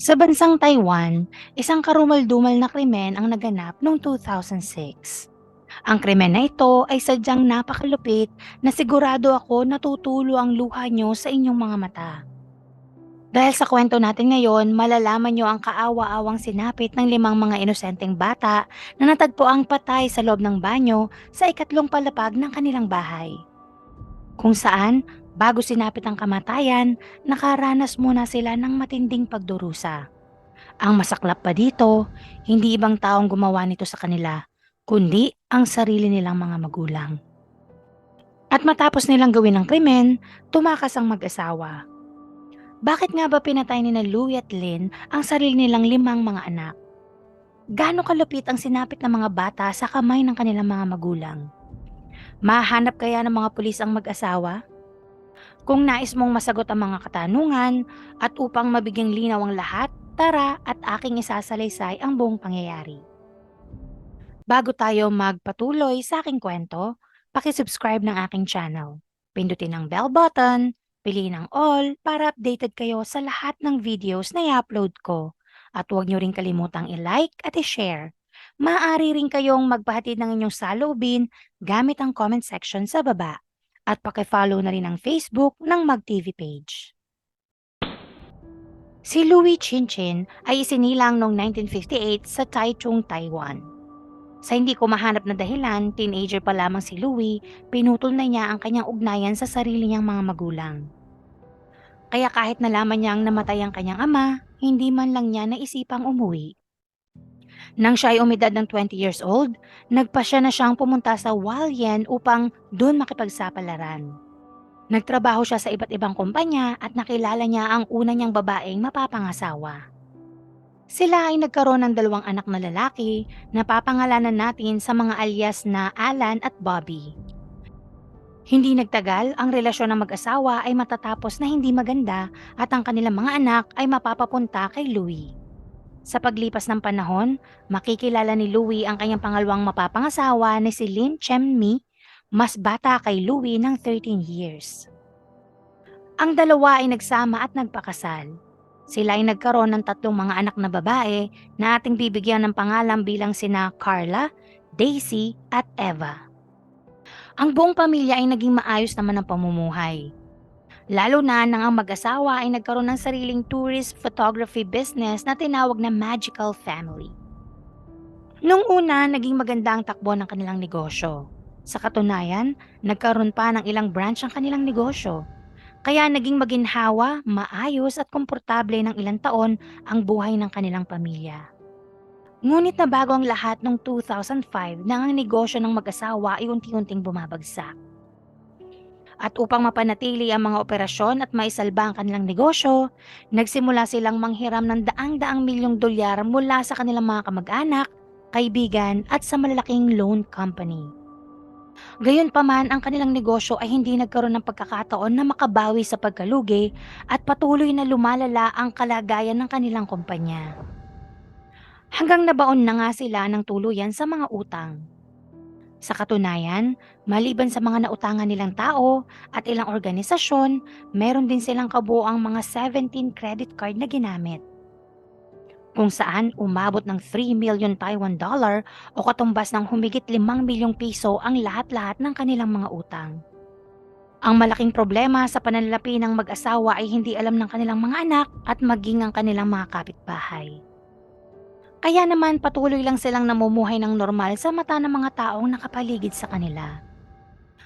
Sa bansang Taiwan, isang karumal-dumal na krimen ang naganap noong 2006. Ang krimen na ito ay sadyang napakalupit na sigurado ako natutulo ang luha nyo sa inyong mga mata. Dahil sa kwento natin ngayon, malalaman nyo ang kaawa-awang sinapit ng limang mga inosenteng bata na natagpo ang patay sa loob ng banyo sa ikatlong palapag ng kanilang bahay. Kung saan, bago sinapit ang kamatayan, nakaranas muna sila ng matinding pagdurusa. Ang masaklap pa dito, hindi ibang taong gumawa nito sa kanila, kundi ang sarili nilang mga magulang. At matapos nilang gawin ang krimen, tumakas ang mag-asawa. Bakit nga ba pinatay ni na Louie at Lynn ang sarili nilang limang mga anak? Gaano kalupit ang sinapit ng mga bata sa kamay ng kanilang mga magulang? Mahanap kaya ng mga pulis ang mag-asawa? Kung nais mong masagot ang mga katanungan at upang mabigyang linaw ang lahat, tara at aking isasalaysay ang buong pangyayari. Bago tayo magpatuloy sa aking kwento, pakisubscribe ng aking channel. Pindutin ang bell button, piliin ang all para updated kayo sa lahat ng videos na i-upload ko. At huwag niyo rin kalimutang i-like at i-share. Maaari rin kayong magpahatid ng inyong salubin gamit ang comment section sa baba. At pakifollow na rin ang Facebook ng MagTV page. Si Louis Chinchin ay isinilang noong 1958 sa Taichung, Taiwan. Sa hindi ko mahanap na dahilan, teenager pa lamang si Louis, pinutol na niya ang kanyang ugnayan sa sarili niyang mga magulang. Kaya kahit nalaman niyang namatay ang kanyang ama, hindi man lang niya naisipang umuwi. Nang siya ay umidad ng 20 years old, nagpasya na siyang pumunta sa Hualien upang doon makipagsapalaran. Nagtrabaho siya sa iba't ibang kumpanya at nakilala niya ang una niyang babaeng mapapangasawa. Sila ay nagkaroon ng dalawang anak na lalaki na papangalanan natin sa mga alias na Alan at Bobby. Hindi nagtagal, ang relasyon ng mag-asawa ay matatapos na hindi maganda at ang kanilang mga anak ay mapapapunta kay Louie. Sa paglipas ng panahon, makikilala ni Louie ang kanyang pangalawang mapapangasawa na si Lin Chen-mi, mas bata kay Louie ng 13 years. Ang dalawa ay nagsama at nagpakasal. Sila ay nagkaroon ng tatlong mga anak na babae na ating bibigyan ng pangalan bilang sina Carla, Daisy at Eva. Ang buong pamilya ay naging maayos naman ang pamumuhay. Lalo na nang ang mag-asawa ay nagkaroon ng sariling tourist photography business na tinawag na Magical Family. Nung una, naging maganda ang takbo ng kanilang negosyo. Sa katunayan, nagkaroon pa ng ilang branch ang kanilang negosyo. Kaya naging maginhawa, maayos at komportable ng ilang taon ang buhay ng kanilang pamilya. Ngunit nabago ang lahat noong 2005 nang ang negosyo ng mag-asawa ay unti-unting bumabagsak. At upang mapanatili ang mga operasyon at maisalba ang kanilang negosyo, nagsimula silang manghiram ng daang-daang milyong dolyar mula sa kanilang mga kamag-anak, kaibigan at sa malalaking loan company. Gayunpaman ang kanilang negosyo ay hindi nagkaroon ng pagkakataon na makabawi sa pagkalugi at patuloy na lumalala ang kalagayan ng kanilang kumpanya. Hanggang nabaon na nga sila ng tuluyan sa mga utang. Sa katunayan, maliban sa mga nautangan nilang tao at ilang organisasyon, meron din silang kabuoang mga 17 credit card na ginamit. Kung saan umabot ng 3 million Taiwan dollar o katumbas ng humigit 5 milyong piso ang lahat-lahat ng kanilang mga utang. Ang malaking problema sa pananalapi ng mag-asawa ay hindi alam ng kanilang mga anak at maging ang kanilang mga kapitbahay. Kaya naman patuloy lang silang namumuhay ng normal sa mata ng mga taong nakapaligid sa kanila.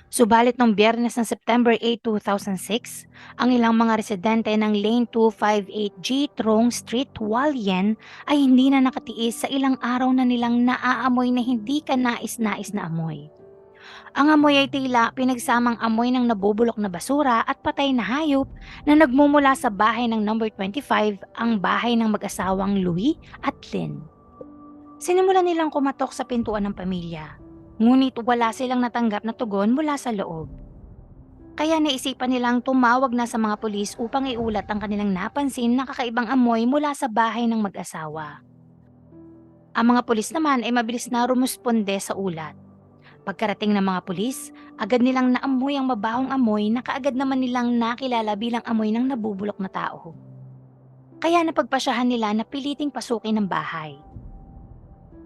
Subalit noong biyernes ng September 8, 2006, ang ilang mga residente ng Lane 258G Trong Street, Hualien ay hindi na nakatiis sa ilang araw na nilang naaamoy na hindi ka nais-nais na amoy. Ang amoy ay tila pinagsamang amoy ng nabubulok na basura at patay na hayop na nagmumula sa bahay ng number 25, ang bahay ng mag-asawang Louis at Lynn. Sinimulan nilang kumatok sa pintuan ng pamilya, ngunit wala silang natanggap na tugon mula sa loob. Kaya naisipan nilang tumawag na sa mga pulis upang iulat ang kanilang napansin na kakaibang amoy mula sa bahay ng mag-asawa. Ang mga pulis naman ay mabilis na rumusponde sa ulat. Pagkarating ng mga pulis, agad nilang naamoy ang mabahong amoy na kaagad naman nilang nakilala bilang amoy ng nabubulok na tao. kaya napagpasyahan nila na piliting pasukin ang bahay.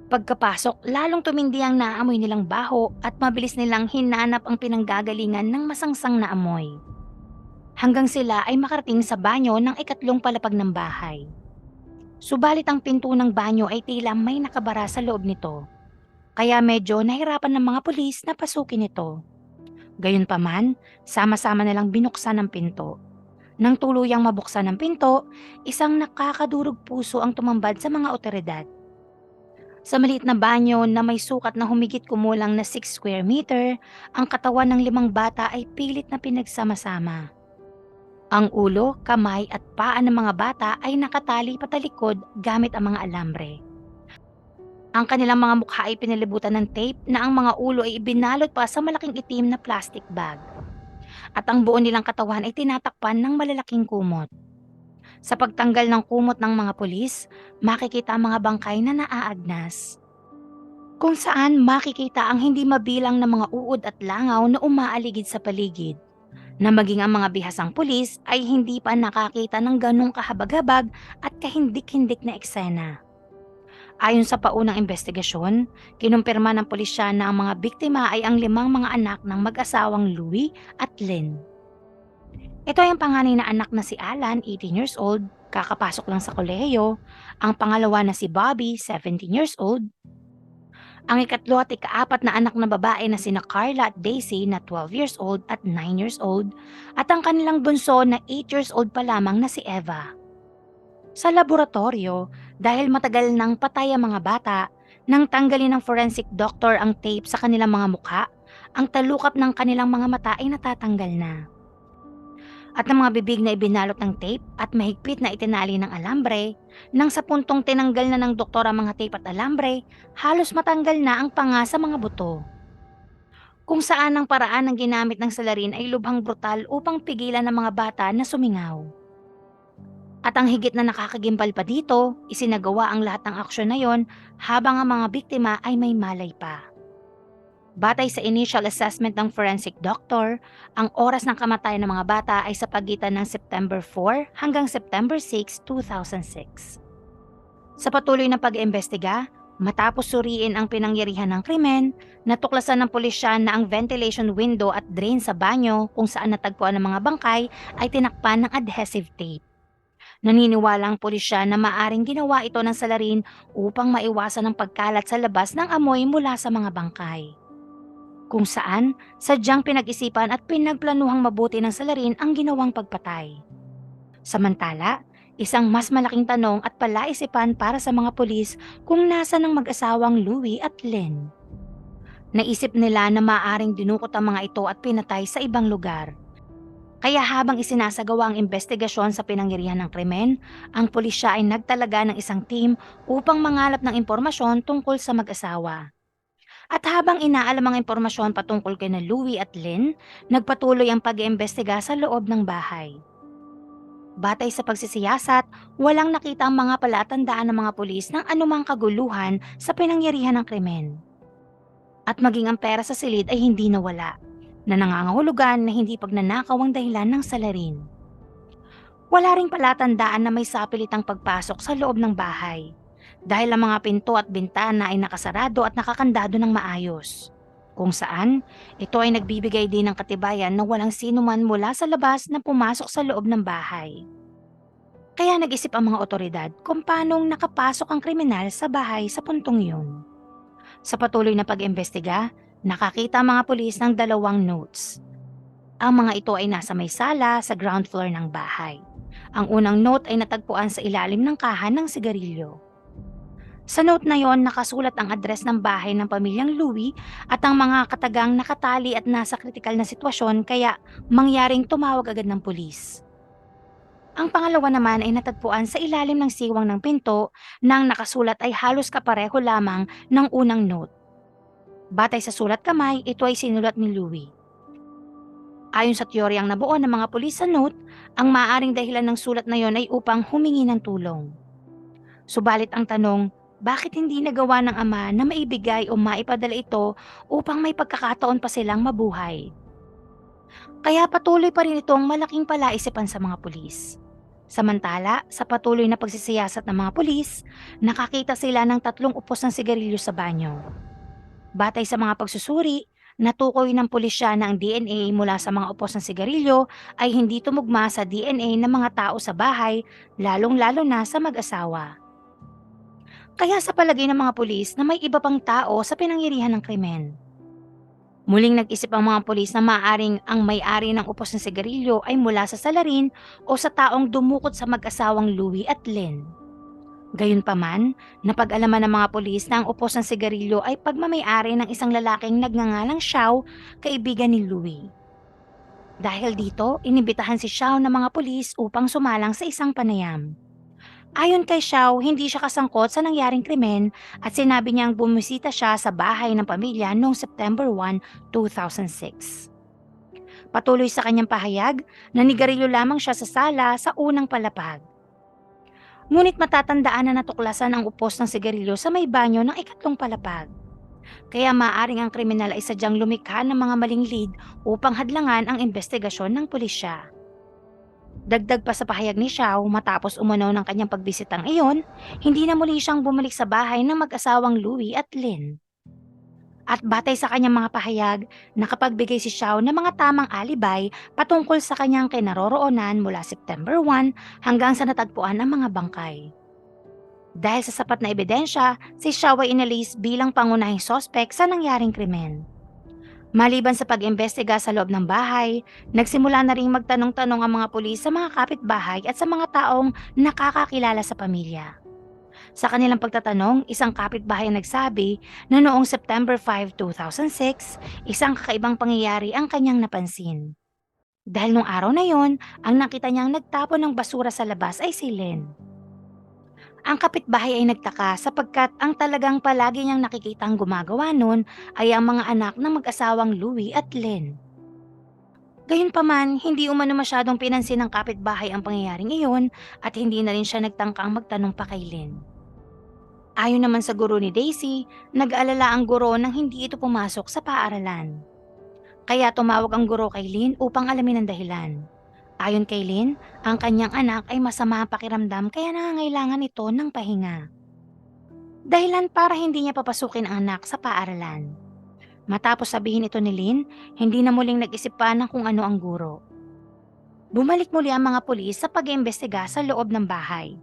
Pagkapasok, lalong tumindi ang naamoy nilang baho at mabilis nilang hinanap ang pinanggagalingan ng masangsang na amoy. Hanggang sila ay makarating sa banyo ng ikatlong palapag ng bahay. Subalit ang pinto ng banyo ay tila may nakabara sa loob nito. Kaya medyo nahirapan ng mga pulis na pasukin ito. Gayunpaman, sama-sama nilang binuksan ang pinto. Nang tuluyang mabuksan ang pinto, isang nakakadurog puso ang tumambad sa mga otoridad. Sa maliit na banyo na may sukat na humigit kumulang na 6 square meter, ang katawan ng limang bata ay pilit na pinagsama-sama. Ang ulo, kamay at paa ng mga bata ay nakatali patalikod gamit ang mga alambre. Ang kanilang mga mukha ay pinalibutan ng tape na ang mga ulo ay ibinalot pa sa malaking itim na plastic bag. At ang buo nilang katawan ay tinatakpan ng malalaking kumot. Sa pagtanggal ng kumot ng mga pulis, makikita ang mga bangkay na naaagnas. Kung saan makikita ang hindi mabilang na mga uod at langaw na umaaligid sa paligid. Na maging ang mga bihasang pulis ay hindi pa nakakita ng ganong kahabag-habag at kahindik-hindik na eksena. Ayon sa paunang investigasyon, kinumpirma ng pulisya na ang mga biktima ay ang limang mga anak ng mag-asawang Louie at Lynn. Ito ay ang panganay na anak na si Alan, 18 years old, kakapasok lang sa kolehiyo, ang pangalawa na si Bobby, 17 years old, ang ikatlo at ikaapat na anak na babae na sina Carla at Daisy na 12 years old at 9 years old, at ang kanilang bunso na 8 years old pa lamang na si Eva. Sa laboratorio, dahil matagal nang patay ang mga bata, nang tanggalin ng forensic doctor ang tape sa kanilang mga mukha, ang talukap ng kanilang mga mata ay natatanggal na. At ang mga bibig na ibinalot ng tape at mahigpit na itinali ng alambre, nang sa puntong tinanggal na ng doktor ang mga tape at alambre, halos matanggal na ang panga sa mga buto. Kung saan ang paraan ng ginamit ng salarin ay lubhang brutal upang pigilan ng mga bata na sumingaw. At ang higit na nakakagimbal pa dito, isinagawa ang lahat ng aksyon na yon habang ang mga biktima ay may malay pa. Batay sa initial assessment ng forensic doctor, ang oras ng kamatayan ng mga bata ay sa pagitan ng September 4 hanggang September 6, 2006. Sa patuloy na pag-iimbestiga, matapos suriin ang pinangyarihan ng krimen, natuklasan ng pulisya na ang ventilation window at drain sa banyo kung saan natagpuan ang mga bangkay ay tinakpan ng adhesive tape. Naniniwala ang pulisya na maaring ginawa ito ng salarin upang maiwasan ang pagkalat sa labas ng amoy mula sa mga bangkay kung saan sadyang pinag-isipan at pinagplanuhang mabuti ng salarin ang ginawang pagpatay. Samantala, isang mas malaking tanong at palaisipan para sa mga pulis kung nasa ng mag-asawang Louie at Lynn. Naisip nila na maaring dinukot ang mga ito at pinatay sa ibang lugar. Kaya habang isinasagawa ang investigasyon sa pinangyarihan ng krimen, ang pulisya ay nagtalaga ng isang team upang mangalap ng impormasyon tungkol sa mag-asawa. At habang inaalam ang impormasyon patungkol kay na Louie at Lynn, nagpatuloy ang pag-iimbestiga sa loob ng bahay. Batay sa pagsisiyasat, walang nakita ang mga palatandaan ng mga pulis ng anumang kaguluhan sa pinangyarihan ng krimen. At maging ang pera sa silid ay hindi nawala, na nangangahulugan na hindi pagnanakaw ang dahilan ng salarin. Wala ring palatandaan na may sapilitang pagpasok sa loob ng bahay dahil ang mga pinto at bintana ay nakasarado at nakakandado ng maayos. Kung saan, ito ay nagbibigay din ng katibayan na walang sino man mula sa labas na pumasok sa loob ng bahay. Kaya nag-isip ang mga otoridad kung paanong nakapasok ang kriminal sa bahay sa puntong yun. Sa patuloy na pag-imbestiga, nakakita ang mga pulis ng dalawang notes. Ang mga ito ay nasa may sala sa ground floor ng bahay. Ang unang note ay natagpuan sa ilalim ng kahan ng sigarilyo. Sa note na yon nakasulat ang address ng bahay ng pamilyang Louie at ang mga katagang nakatali at nasa kritikal na sitwasyon kaya mangyaring tumawag agad ng pulis. Ang pangalawa naman ay natagpuan sa ilalim ng siwang ng pinto nang nakasulat ay halos kapareho lamang ng unang note. Batay sa sulat kamay, ito ay sinulat ni Louie. Ayon sa teoryang nabuo ng mga pulis sa note, ang maaring dahilan ng sulat na yon ay upang humingi ng tulong. Subalit ang tanong, bakit hindi nagawa ng ama na maibigay o maipadala ito upang may pagkakataon pa silang mabuhay? Kaya patuloy pa rin itong malaking palaisipan sa mga pulis. Samantala, sa patuloy na pagsisiyasat ng mga pulis, nakakita sila ng tatlong upos ng sigarilyo sa banyo. Batay sa mga pagsusuri, natukoy ng pulisya na ang DNA mula sa mga upos ng sigarilyo ay hindi tumugma sa DNA ng mga tao sa bahay, lalong-lalo na sa mag-asawa. Kaya sa palagay ng mga pulis na may iba pang tao sa pinangyarihan ng krimen. Muling nag-isip ang mga pulis na maaaring ang may-ari ng upos ng sigarilyo ay mula sa salarin o sa taong dumukot sa mag-asawang Louie at Lynn. Gayunpaman, napag-alaman ng mga pulis na ang upos ng sigarilyo ay pagmamayari ng isang lalaking nagngangalang Xiao, kaibigan ni Louie. Dahil dito, inibitahan si Xiao ng mga pulis upang sumalang sa isang panayam. Ayon kay Xiao, hindi siya kasangkot sa nangyaring krimen at sinabi niyang bumisita siya sa bahay ng pamilya noong September 1, 2006. Patuloy sa kanyang pahayag, nanigarilyo lamang siya sa sala sa unang palapag. Ngunit matatandaan na natuklasan ang upos ng sigarilyo sa may banyo ng ikatlong palapag. Kaya maaring ang kriminal ay sadyang lumikha ng mga maling lead upang hadlangan ang investigasyon ng pulisya. Dagdag pa sa pahayag ni Xiao matapos umanaw ng kanyang pagbisitang iyon, hindi na muli siyang bumalik sa bahay ng mag-asawang Louie at Lynn. At batay sa kanyang mga pahayag, nakapagbigay si Xiao ng mga tamang alibay patungkol sa kanyang kinaroroonan mula September 1 hanggang sa natagpuan ang mga bangkay. Dahil sa sapat na ebidensya, si Xiao ay inalis bilang pangunahing sospek sa nangyaring krimen. Maliban sa pag-imbestiga sa loob ng bahay, nagsimula na ring magtanong-tanong ang mga pulis sa mga kapitbahay at sa mga taong nakakakilala sa pamilya. Sa kanilang pagtatanong, isang kapitbahay ang nagsabi na noong September 5, 2006, isang kakaibang pangyayari ang kanyang napansin. Dahil nung araw na yon, ang nakita niyang nagtapon ng basura sa labas ay si Len. Ang kapitbahay ay nagtaka sapagkat ang talagang palagi niyang nakikitang gumagawa noon ay ang mga anak ng mag-asawang Louie at Len. Gayunpaman, hindi umano masyadong pinansin ng kapitbahay ang pangyayaring iyon at hindi na rin siya nagtangkang magtanong pa kay Len. Ayon naman sa guro ni Daisy, nag-alala ang guro nang hindi ito pumasok sa paaralan. Kaya tumawag ang guro kay Lynn upang alamin ang dahilan. Ayon kay Lynn, ang kanyang anak ay masama ang pakiramdam kaya nangangailangan ito ng pahinga. Dahilan para hindi niya papasukin ang anak sa paaralan. Matapos sabihin ito ni Lynn, hindi na muling nag-isip pa ng kung ano ang guro. Bumalik muli ang mga pulis sa pag-iimbestiga sa loob ng bahay.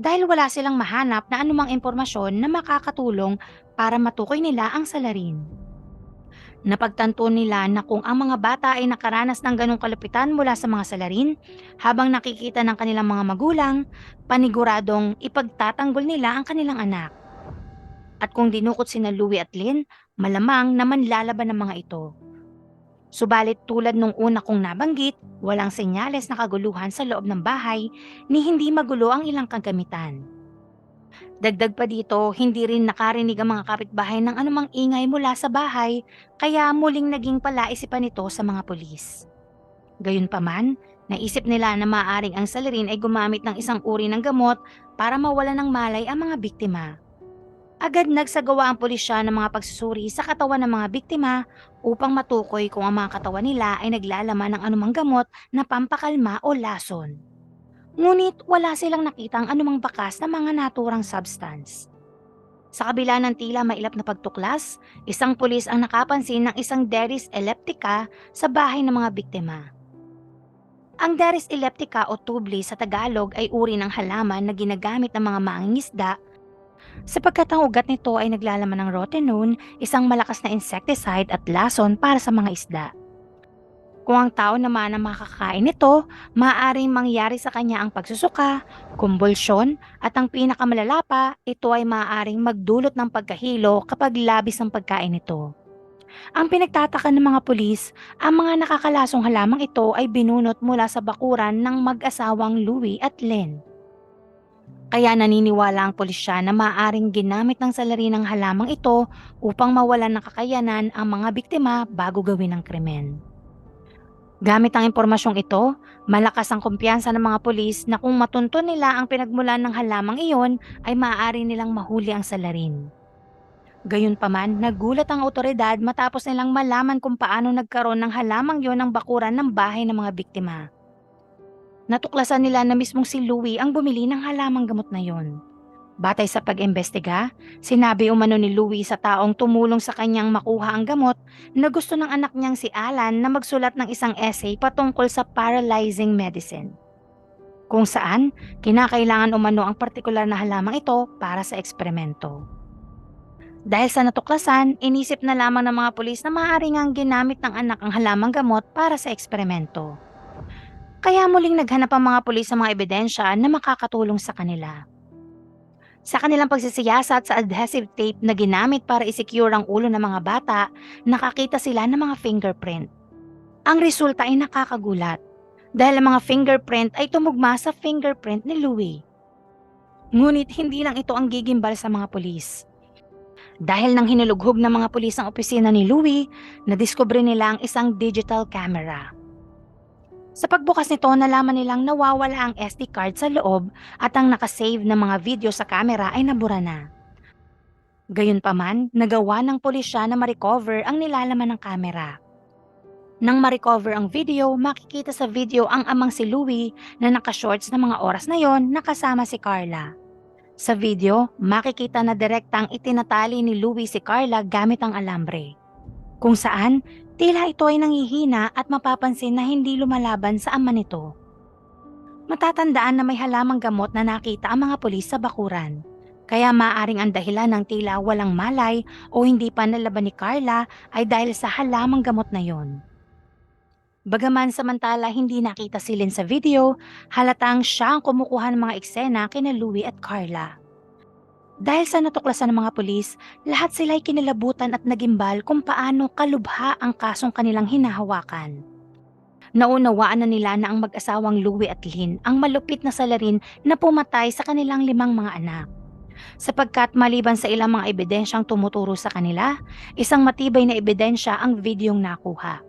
Dahil wala silang mahanap na anumang impormasyon na makakatulong para matukoy nila ang salarin. Napagtanto nila na kung ang mga bata ay nakaranas ng ganong kalupitan mula sa mga salarin, habang nakikita ng kanilang mga magulang, paniguradong ipagtatanggol nila ang kanilang anak. At kung dinukot sina Louie at Lynn, malamang naman lalaban ng mga ito. Subalit tulad nung una kong nabanggit, walang senyales na kaguluhan sa loob ng bahay ni hindi magulo ang ilang kagamitan. Dagdag pa dito, hindi rin nakarinig ang mga kapitbahay ng anumang ingay mula sa bahay, kaya muling naging palaisipan ito sa mga pulis. Gayunpaman, naisip nila na maaring ang salarin ay gumamit ng isang uri ng gamot para mawala ng malay ang mga biktima. Agad nagsagawa ang pulisya ng mga pagsusuri sa katawan ng mga biktima upang matukoy kung ang mga katawan nila ay naglalaman ng anumang gamot na pampakalma o lason. Ngunit wala silang nakitang anumang bakas na mga naturang substance. Sa kabila ng tila mailap na pagtuklas, isang pulis ang nakapansin ng isang Deris elliptica sa bahay ng mga biktima. Ang Deris elliptica o tubli sa Tagalog ay uri ng halaman na ginagamit ng mga mangingisda sapagkat ang ugat nito ay naglalaman ng rotenone, isang malakas na insecticide at lason para sa mga isda. Kung ang tao naman ang makakain nito, maaaring mangyari sa kanya ang pagsusuka, kumbulsyon, at ang pinakamalala pa, ito ay maaaring magdulot ng pagkahilo kapag labis ang pagkain nito. Ang pinagtataka ng mga pulis, ang mga nakakalasong halamang ito ay binunot mula sa bakuran ng mag-asawang Louie at Len. Kaya naniniwala ang pulisya na maaaring ginamit ng salari ng halamang ito upang mawalan ng kakayanan ang mga biktima bago gawin ang krimen. Gamit ang impormasyong ito, malakas ang kumpiyansa ng mga pulis na kung matunto nila ang pinagmulan ng halamang iyon ay maaari nilang mahuli ang salarin. Gayunpaman, nagulat ang otoridad matapos nilang malaman kung paano nagkaroon ng halamang yon ng bakuran ng bahay ng mga biktima. Natuklasan nila na mismong si Louie ang bumili ng halamang gamot na yon. Batay sa pag-imbestiga, sinabi umano ni Louie sa taong tumulong sa kanyang makuha ang gamot na gusto ng anak niyang si Alan na magsulat ng isang essay patungkol sa paralyzing medicine. Kung saan, kinakailangan umano ang partikular na halamang ito para sa eksperimento. Dahil sa natuklasan, inisip na lamang ng mga pulis na maaari ngang ginamit ng anak ang halamang gamot para sa eksperimento. Kaya muling naghanap ang mga pulis sa mga ebidensya na makakatulong sa kanila. Sa kanilang pagsisiyasat sa adhesive tape na ginamit para isecure ang ulo ng mga bata, nakakita sila ng mga fingerprint. Ang resulta ay nakakagulat dahil ang mga fingerprint ay tumugma sa fingerprint ni Louie. Ngunit hindi lang ito ang gigimbal sa mga pulis. Dahil nang hinulughog ng mga pulis ang opisina ni Louie, nadiskubre nila ang isang digital camera. Sa pagbukas nito, nalaman nilang nawawala ang SD card sa loob at ang nakasave na mga video sa camera ay nabura na. Gayunpaman, nagawa ng pulisya na ma-recover ang nilalaman ng camera. Nang ma-recover ang video, makikita sa video ang amang si Louie na naka-shorts na mga oras na yon nakasama si Carla. Sa video, makikita na direktang itinatali ni Louie si Carla gamit ang alambre. Kung saan, tila ito ay nangihina at mapapansin na hindi lumalaban sa ama nito. Matatandaan na may halamang gamot na nakita ang mga pulis sa bakuran. Kaya maaring ang dahilan ng tila walang malay o hindi pa nalaban ni Carla ay dahil sa halamang gamot na yon. Bagaman samantala hindi nakita si Lynn sa video, halatang siya ang kumukuha ng mga eksena kina Louie at Carla. Dahil sa natuklasan ng mga pulis, lahat sila'y kinilabutan at nagimbal kung paano kalubha ang kasong kanilang hinahawakan. Naunawaan na nila na ang mag-asawang Louie at Lynn ang malupit na salarin na pumatay sa kanilang limang mga anak. Sapagkat maliban sa ilang mga ebidensyang tumuturo sa kanila, isang matibay na ebidensya ang videong nakuha.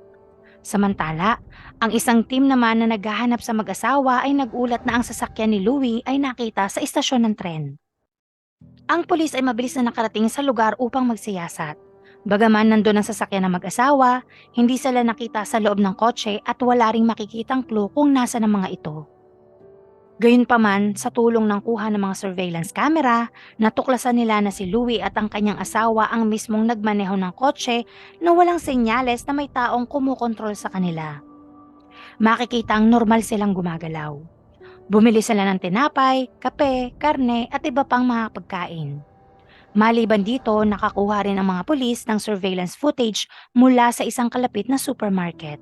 Samantala, ang isang team naman na naghahanap sa mag-asawa ay nagulat na ang sasakyan ni Louie ay nakita sa istasyon ng tren. Ang pulis ay mabilis na nakarating sa lugar upang magsiyasat. Bagaman nandun ang sasakyan ng mag-asawa, hindi sila nakita sa loob ng kotse at wala ring makikitang clue kung nasa ng mga ito. Gayunpaman, sa tulong ng kuha ng mga surveillance camera, natuklasan nila na si Louie at ang kanyang asawa ang mismong nagmaneho ng kotse na walang senyales na may taong kumukontrol sa kanila. Makikita ang normal silang gumagalaw. Bumili sila ng tinapay, kape, karne at iba pang mga pagkain. Maliban dito, nakakuha rin ang mga pulis ng surveillance footage mula sa isang kalapit na supermarket.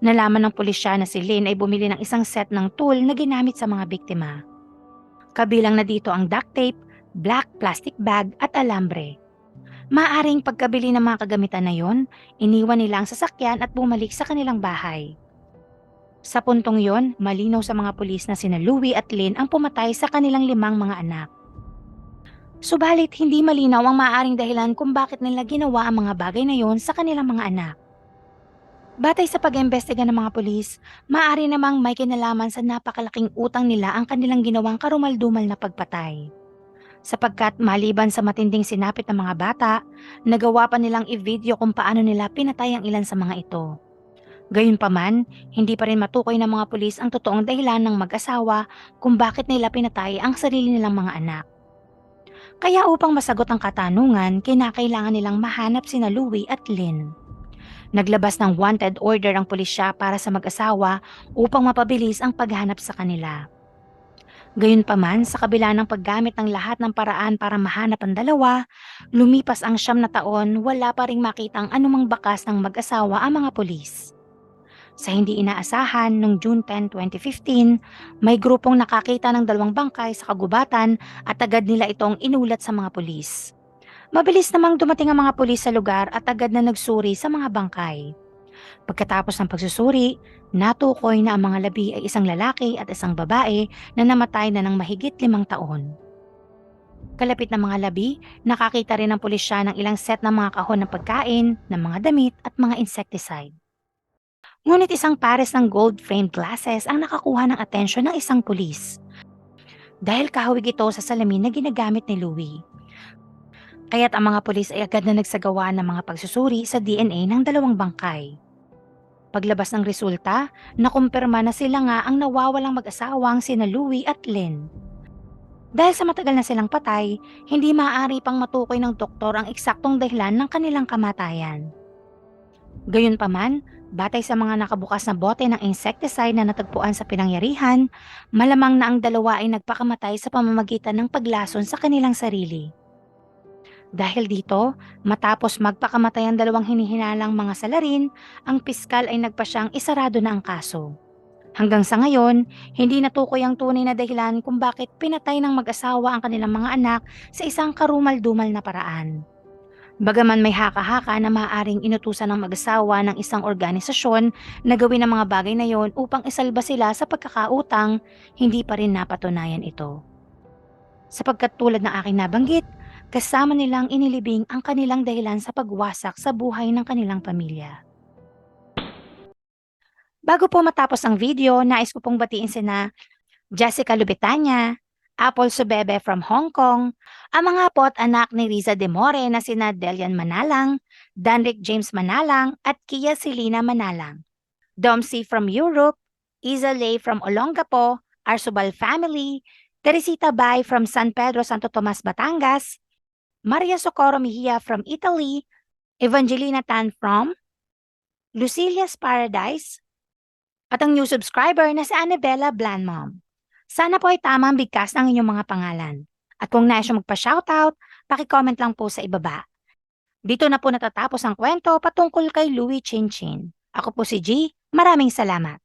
Nalaman ng pulisya na si Lynn ay bumili ng isang set ng tool na ginamit sa mga biktima. Kabilang na dito ang duct tape, black plastic bag at alambre. Maaring pagkabili ng mga kagamitan na yon, iniwan nila ang sasakyan at bumalik sa kanilang bahay. Sa puntong yon, malinaw sa mga pulis na sina Louie at Lynn ang pumatay sa kanilang limang mga anak. Subalit hindi malinaw ang maaaring dahilan kung bakit nila ginawa ang mga bagay na yon sa kanilang mga anak. Batay sa pag-imbestiga ng mga pulis, maaari namang may kinalaman sa napakalaking utang nila ang kanilang ginawang karumaldumal na pagpatay. Sapagkat maliban sa matinding sinapit ng mga bata, nagawa pa nilang i-video kung paano nila pinatay ang ilan sa mga ito. Gayunpaman, hindi pa rin matukoy ng mga pulis ang totoong dahilan ng mag-asawa kung bakit nila pinatay ang sarili nilang mga anak. Kaya upang masagot ang katanungan, kinakailangan nilang mahanap sina Louie at Lynn. Naglabas ng wanted order ang pulisya para sa mag-asawa upang mapabilis ang paghanap sa kanila. Gayunpaman, sa kabila ng paggamit ng lahat ng paraan para mahanap ang dalawa, lumipas ang siyam na taon wala pa ring makitang anumang bakas ng mag-asawa ang mga pulis. Sa hindi inaasahan, noong June 10, 2015, may grupong nakakita ng dalawang bangkay sa kagubatan at agad nila itong inulat sa mga pulis. Mabilis namang dumating ang mga pulis sa lugar at agad na nagsuri sa mga bangkay. Pagkatapos ng pagsusuri, natukoy na ang mga labi ay isang lalaki at isang babae na namatay na ng mahigit limang taon. Kalapit ng mga labi, nakakita rin ng pulisya ng ilang set ng mga kahon ng pagkain, ng mga damit at mga insecticide. Ngunit isang pares ng gold-framed glasses ang nakakuha ng atensyon ng isang pulis. Dahil kahawig ito sa salamin na ginagamit ni Louie. Kaya't ang mga pulis ay agad na nagsagawa ng mga pagsusuri sa DNA ng dalawang bangkay. Paglabas ng resulta, nakumpirma na sila nga ang nawawalang mag-asawang sina Louie at Lynn. Dahil sa matagal na silang patay, hindi maaari pang matukoy ng doktor ang eksaktong dahilan ng kanilang kamatayan. Gayunpaman, batay sa mga nakabukas na bote ng insecticide na natagpuan sa pinangyarihan, malamang na ang dalawa ay nagpakamatay sa pamamagitan ng paglason sa kanilang sarili. Dahil dito, matapos magpakamatay ang dalawang hinihinalang mga salarin, ang piskal ay nagpasyang isarado na ang kaso. Hanggang sa ngayon, hindi natukoy ang tunay na dahilan kung bakit pinatay ng mag-asawa ang kanilang mga anak sa isang karumal-dumal na paraan. Bagaman may haka-haka na maaaring inutusan ng mag-asawa ng isang organisasyon na gawin ang mga bagay na yon upang isalba sila sa pagkakautang, hindi pa rin napatunayan ito. Sapagkat tulad ng aking nabanggit, kasama nilang inilibing ang kanilang dahilan sa pagwasak sa buhay ng kanilang pamilya. Bago po matapos ang video, nais ko pong batiin sina Jessica Lubitanya, Apple Subebe from Hong Kong, ang mga apo at anak ni Riza Demore na sina Delian Manalang, Danrick James Manalang at Kia Selina Manalang. Domsi from Europe, Isa Lay from Olongapo, Arsubal family, Teresita Bay from San Pedro Santo Tomas Batangas, Maria Socorro Mejia from Italy, Evangelina Tan from Lucilia's Paradise, at ang new subscriber na si Annabella Blanmom. Sana po ay tamang bigkas ng inyong mga pangalan. At kung nais magpa-shoutout, pakicomment lang po sa ibaba. Dito na po natatapos ang kwento patungkol kay Louis Chinchin. Ako po si G. Maraming salamat.